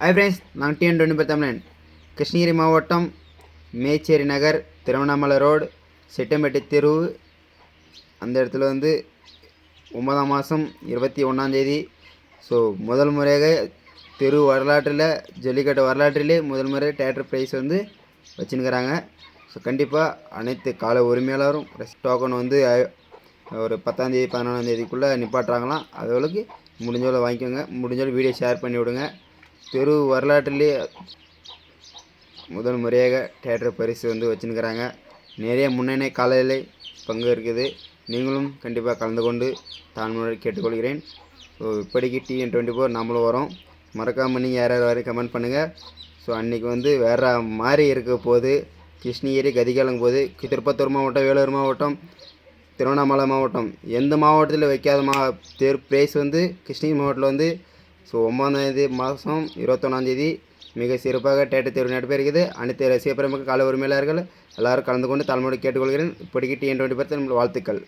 High friends நான் TN twenty தமிழன் கிருஷ்ணகிரி மாவட்டம் மேச்சேரி நகர் திருவண்ணாமலை ரோடு செட்டம்பேட்டை தெரு அந்த இடத்துல வந்து ஒன்பதாம் மாதம் இருபத்தி ஒன்றாந்தேதி ஸோ முதல் முறையாக தெரு வரலாற்றில் ஜல்லிக்கட்டு வரலாற்றிலே முதல் முறை தேட்டர் ப்ரைஸ் வந்து வச்சுன்னுக்கிறாங்க ஸோ கண்டிப்பாக அனைத்து கால உரிமையாளரும் டோக்கன் வந்து ஒரு பத்தாந்தேதி பதினொன்றாந்தேதிக்குள்ளே நிப்பாட்டுறாங்களாம். அதுவளவுக்கு முடிஞ்சளவு வாங்கிக்கோங்க. முடிஞ்சளவு வீடியோ ஷேர் பண்ணி விடுங்க தெரு வரலாற்றிலே முதல் முறையாக தேட்டர் பரிசு வந்து வச்சுருக்கிறாங்க. நிறைய முன்னணி காலநிலை பங்கு இருக்குது. நீங்களும் கண்டிப்பாக கலந்து கொண்டு தாழ்முறை கேட்டுக்கொள்கிறேன். ஸோ இப்படிக்கு டிஎன் டுவெண்ட்டி ஃபோர் நம்மளும் வரோம். மறக்காமல் நீங்கள் யார் யார் வரையும் கமெண்ட் பண்ணுங்கள் ஸோ அன்றைக்கி வந்து வேறு மாதிரி இருக்க போது கிருஷ்ணகிரி கதிகாலங்க போது திருப்பத்தூர் மாவட்டம் வேலூர் மாவட்டம் திருவண்ணாமலை மாவட்டம் எந்த மாவட்டத்தில் வைக்காத மா தேர் ப்ரைஸ் வந்து கிருஷ்ணகிரி மாவட்டத்தில் வந்து ஸோ ஒன்பதாந்தேதி மாதம் இருபத்தொன்னாந்தேதி மிக சிறப்பாக டேட்டர் தேர்வு நடைபெறுகிறது. அனைத்து ரசிக பெருமக்கள் கால உரிமையாளர்கள் எல்லாரும் கலந்து கொண்டு தலைமுறை கேட்டுக்கொள்கிறேன். இப்படிக்கு டிஎன் டுவெண்ட்டி பத்து நம்மளுடைய வாழ்த்துக்கள்.